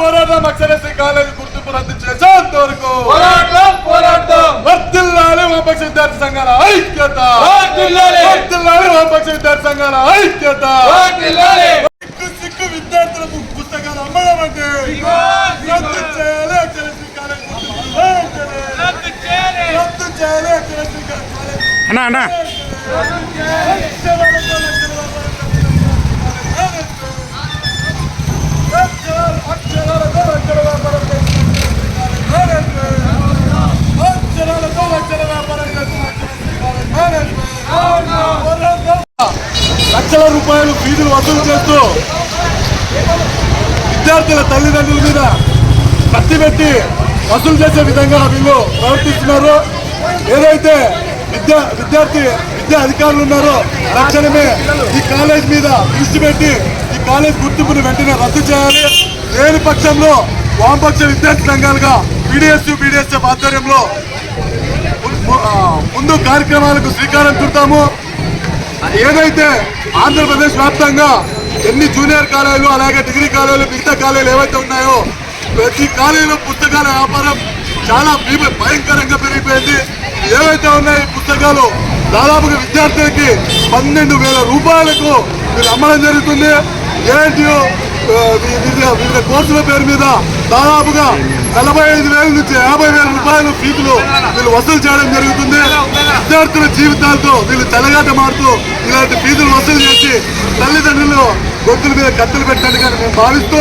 పోరాటం అక్షరశ్రీ కాలేజీ గుర్తింపు రద్దు చేసేంత వరకు పోరాడదాం పోరాడదాం వర్తిల్లాలి వామపక్ష విద్యార్థి సంఘాల ఐక్యత వర్ధిల్లాలి. వర్ధిల్లాలి వామపక్ష విద్యార్థి సంఘాల ఐక్యత వర్ధిల్లాలి. సిక్కు సిక్కు విద్యార్థులకు పుస్తకాలు అమ్మడం అంటే రద్దు చేయాలి అక్షరశ్రీ కాలేజీ గుర్తింపు వెంటనే. రద్దు చేయాలి అక్షరశ్రీ కాలేజీ అన్నా అన్నా లక్షల రూపాయలు ఫీజులు వసూలు చేస్తూ విద్యార్థుల తల్లిదండ్రుల మీద కత్తి పెట్టి వసూలు చేసే విధంగా వీళ్ళు ప్రవర్తిస్తున్నారు. ఏదైతే విద్యా విద్యార్థి విద్యా అధికారులు ఉన్నారో తక్షణమే ఈ కాలేజ్ మీద దృష్టి పెట్టి ఈ కాలేజ్ గుర్తింపును వెంటనే రద్దు చేయాలి. లేని పక్షంలో వామపక్ష విద్యార్థి సంఘాలుగా పీడిఎస్ బీడీఎస్ఎఫ్ ఆధ్వర్యంలో ముందు కార్యక్రమాలకు శ్రీకారం చుడతాము. ఏదైతే ఆంధ్రప్రదేశ్ వ్యాప్తంగా ఎన్ని జూనియర్ కాలేజీలు అలాగే డిగ్రీ కాలేజీలు మిగతా కాలేజీలు ఏవైతే ఉన్నాయో ప్రతి కాలేజీలో పుస్తకాల వ్యాపారం చాలా భయంకరంగా పెరిగిపోయింది. ఏవైతే ఉన్నాయో ఈ పుస్తకాలు దాదాపుగా విద్యార్థులకి పన్నెండు వేల రూపాయలకు వీళ్ళు అమ్మడం జరుగుతుంది. ఏంటియో వివిధ వివిధ కోర్సుల పేరు మీద దాదాపుగా నలభై ఐదు వేల నుంచి యాభై వేల రూపాయలు ఫీజులు వీళ్ళు వసూలు చేయడం జరుగుతుంది. విద్యార్థుల జీవితాలతో వీళ్ళు మారుతూ ఇలాంటి ఫీజులు వసూలు చేసి తల్లిదండ్రులు గొంతుల మీద కత్తులు పెట్టినట్టుగా మేము భావిస్తూ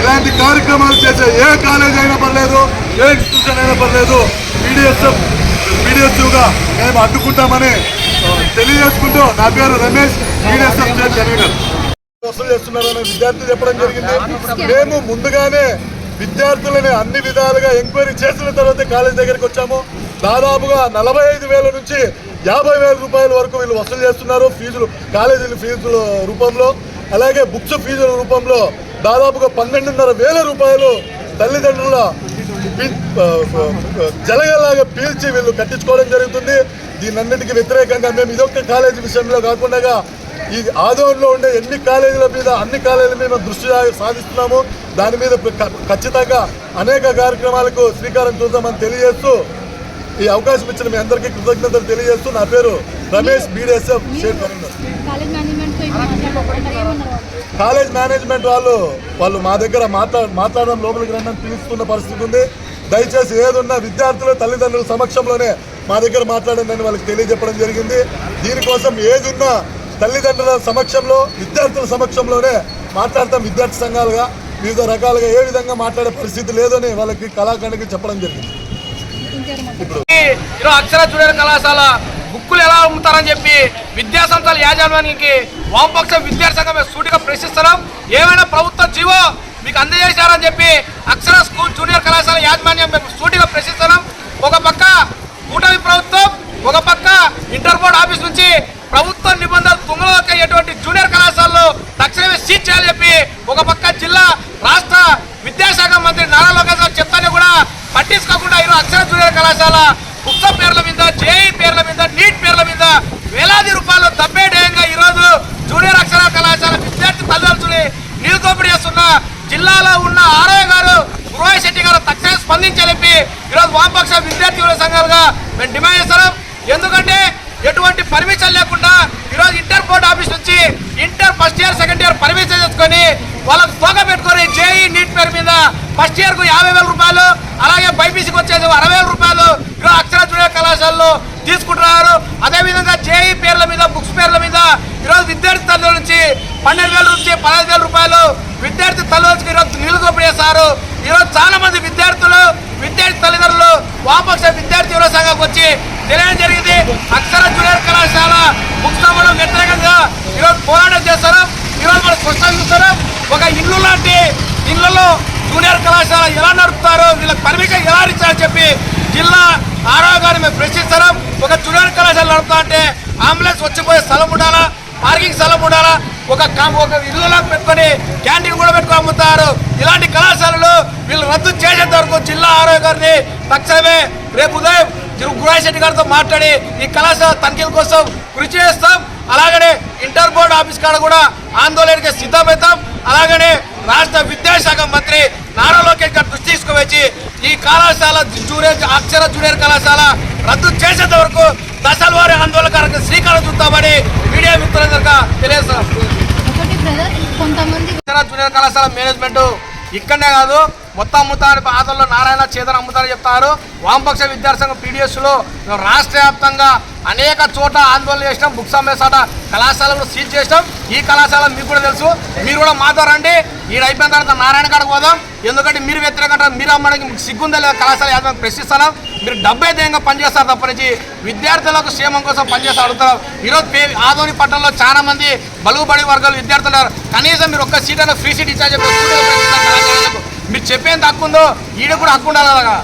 ఇలాంటి కార్యక్రమాలు చేసే ఏ కాలేజ్ అయినా పర్లేదు ఏ ఇన్స్టిట్యూషన్ అయినా పర్లేదు పీడిఎస్ఎఫ్ పీడిఎస్గా మేము అడ్డుకుంటామని తెలియజేసుకుంటూ నా పేరు రమేష్ పీడిఎస్ఎఫ్ స్టేట్ కన్వీనర్ వసూలు చేస్తున్నారని విద్యార్థులు చెప్పడం జరిగింది. మేము ముందుగానే విద్యార్థులని అన్ని విధాలుగా ఎంక్వైరీ చేసిన తర్వాత కాలేజ్ దగ్గరికి వచ్చాము. దాదాపుగా నలభై ఐదు వేల నుంచి యాభై వేల రూపాయల వరకు వీళ్ళు వసూలు చేస్తున్నారు ఫీజులు కాలేజీల ఫీజుల రూపంలో. అలాగే బుక్స్ ఫీజుల రూపంలో దాదాపుగా పన్నెండున్నర వేల రూపాయలు తల్లిదండ్రుల జలగలాగా పీల్చి వీళ్ళు కట్టించుకోవడం జరుగుతుంది. దీనన్నిటికీ వ్యతిరేకంగా మేము ఇదొక్క కాలేజీ విషయంలో కాకుండా ఈ ఆదోన్లో ఉండే ఎన్ని కాలేజీల మీద అన్ని కాలేజీల మీద దృష్టి సాధిస్తున్నాము. దాని మీద ఖచ్చితంగా అనేక కార్యక్రమాలకు శ్రీకారం చూద్దామని తెలియజేస్తూ ఈ అవకాశం ఇచ్చిన మీ అందరికీ కృతజ్ఞతలు తెలియజేస్తూ నా పేరు రమేష్ బీడీఎస్ఎఫ్ షేర్ కరీంనగర్. కాలేజ్ మేనేజ్మెంట్ వాళ్ళు వాళ్ళు మా దగ్గర మాట్లా మాట్లాడడం లోపలికి రండి పిలుస్తున్న పరిస్థితి ఉంది. దయచేసి ఏదున్నా విద్యార్థులు తల్లిదండ్రుల సమక్షంలోనే మా దగ్గర మాట్లాడండి అని వాళ్ళకి తెలియజెప్పడం జరిగింది. దీనికోసం ఏదున్నా తల్లిదండ్రుల సమక్షంలో విద్యార్థుల సమక్షంలోనే మాట్లాడతాం విద్యార్థి సంఘాలుగా. వివిధ రకాలుగా ఏ విధంగా మాట్లాడే పరిస్థితి లేదని వాళ్ళకి కళాఖండకి చెప్పడం జరిగింది. ఇప్పుడు అక్షర చూడని కళాశాల బుక్కులు ఎలా అమ్ముతారని చెప్పి విద్యా సంస్థల యాజమాన్యానికి వామపక్ష విద్యాసంఘం సూటిగా ప్రశ్నిస్తున్నాం. ఏమైనా ప్రభుత్వ జీవో మీకు అందజేశారని చెప్పి అక్షర స్కూల్ జూనియర్ కళాశాల యాజమాన్యం మేము సూటిగా ప్రశ్నిస్తున్నాం. ఒక పక్క కూటమి ప్రభుత్వం ఒక పక్క ఇంటర్ బోర్డ్ ఆఫీస్ నుంచి ప్రభుత్వ నిబంధనలు తుంగలోకి అయ్యేటువంటి జూనియర్ కళాశాలలో తక్షణమే సీజ్ చేయాలని చెప్పి ఒక పక్క జిల్లా రాష్ట్ర విద్యాశాఖ మంత్రి నారా లోకేష్ గారు చెప్తానే కూడా పట్టించుకోకుండా ఈరోజు అక్షర జూనియర్ కళాశాల పుస్తక పేర్ల మీద జేఈ పేర్ల మీద నీట్ పేర్ల మీద వేలాది రూపాయలు దబ్బేడేయంగా ఈరోజు జూనియర్ అక్షర కళాశాల విద్యార్థి తల్లిదండ్రులని నిలుదోపిడి చేస్తున్న జిల్లాలో ఉన్న ఆర్ఐ గారు గురువాయి శెట్టి గారు తక్షణం స్పందించాలని ఈరోజు వామపక్ష విద్యార్థి యువత సంఘాలుగా మేము డిమాండ్ చేస్తున్నాం. ఎందుకంటే ఎటువంటి పర్మిషన్ లేకుండా ఈరోజు ఇంటర్ బోర్డ్ ఆఫీస్ నుంచి inter first year second year permission తెచ్చుకొని వాళ్ళకు తోక పెట్టుకొని జేఈ నీట్ పేరు మీద ఫస్ట్ ఇయర్కు యాభై వేల రూపాయలు అలాగే బైపీసీకి వచ్చేసి అరవై వేల రూపాయలు ఈరోజు అక్షర జూనియర్ కళాశాలలో తీసుకుంటున్నారు. అదేవిధంగా జేఈ పేర్ల మీద బుక్స్ పేర్ల మీద ఈరోజు విద్యార్థి తల్లుల నుంచి పన్నెండు వేల నుంచి పదహైదు వేల రూపాయలు విద్యార్థి తల్లులకు ఈరోజు నిలువ దోపిడీ ఈరోజు చాలామంది మంది విద్యార్థులు విద్యార్థి తల్లిదండ్రులు వామపక్ష విద్యార్థి యువత సంఘానికి వచ్చి తెలియడం జరిగింది. అక్షర జూనియర్ కళాశాల బుక్స్ వ్యతిరేకంగా ఈరోజు పోరాటం చేస్తారు ఈరోజు మనం స్పష్టంగా చూస్తారు ఒక ఇల్లు లాంటి ఇళ్ళలో జూనియర్ కళాశాల ఎలా నడుపుతారో వీళ్ళకి పర్మిషన్ ఎలా ఇచ్చారని చెప్పి జిల్లా ఆరో గారిని మేము ప్రశ్నిస్తారు ఒక జూనియర్ కళాశాల నడుపుతా అంటే అంబులెన్స్ వచ్చిపోయే స్థలం ఉండాలా? పార్కింగ్ స్థలం ఉండాలా? ఒక ఒక ఇల్లులో పెట్టుకొని క్యాంటీన్ కూడా పెట్టుకొని అమ్ముతారు. ఇలాంటి కళాశాలలు వీళ్ళు రద్దు చేసేంత వరకు జిల్లా ఆరోగ్యాన్ని గారిని తక్షణమే రేపు ఉదయం గురాయి శెట్టి గారితో మాట్లాడి ఈ కళాశాల తనిఖీల కోసం కృషి చేస్తాం. అలాగనే ఇంటర్ బోర్డు ఆఫీస్ కాడ కూడా ఆందోళనకి సిద్ధమవుతాం. అలాగనే రాష్ట్ర విద్యాశాఖ మంత్రి నారా లోకేష్ గారు దృష్టి తీసుకువచ్చి ఈ కళాశాల జూనియర్ అక్షర జూనియర్ కళాశాల రద్దు చేసేంత వరకు దశల వారి ఆందోళన కార్యక్రమం శ్రీకారం చుడతామని మీడియా మిత్రులందరికీ తెలియజేస్తున్నాం. ఇతర జూనియర్ కళాశాల మేనేజ్మెంట్ ఇక్కడనే కాదు మొత్తం అమ్ముతారు ఆదల్లో నారాయణ చేతన అమ్ముతారని చెప్తారు. వామపక్ష విద్యార్థి సంఘం పీడిఎస్లో రాష్ట్ర వ్యాప్తంగా అనేక చోట్ల ఆందోళన చేసినాం. బుక్స్ అమ్మేసాట కళాశాలను సీల్ చేసినాం. ఈ కళాశాల మీకు కూడా తెలుసు. మీరు కూడా మాతో రండి. ఈడ అయిపోయిన తర్వాత నారాయణ కాడకు పోదాం. ఎందుకంటే మీరు వ్యతిరేకంగా మీరు అమ్మడానికి మీకు సిగ్గుందా లేదా? కళాశాల యాజమాన్యం ప్రశ్నిస్తారా? మీరు డబ్బే ధైర్యంగా పనిచేస్తారు తప్ప నుంచి విద్యార్థులకు క్షేమం కోసం పనిచేస్తారు అడుగుతారు? ఈరోజు పే ఆదోని పట్టణంలో చాలా మంది బలుగుబడి వర్గాలు విద్యార్థులు కనీసం మీరు ఒక్క సీట్ అయినా ఫ్రీ సీట్ ఇచ్చా చెప్పి మీరు చెప్పేంత హక్కు ఉందో ఈడ కూడా హక్కు ఉండాలి అలాగా?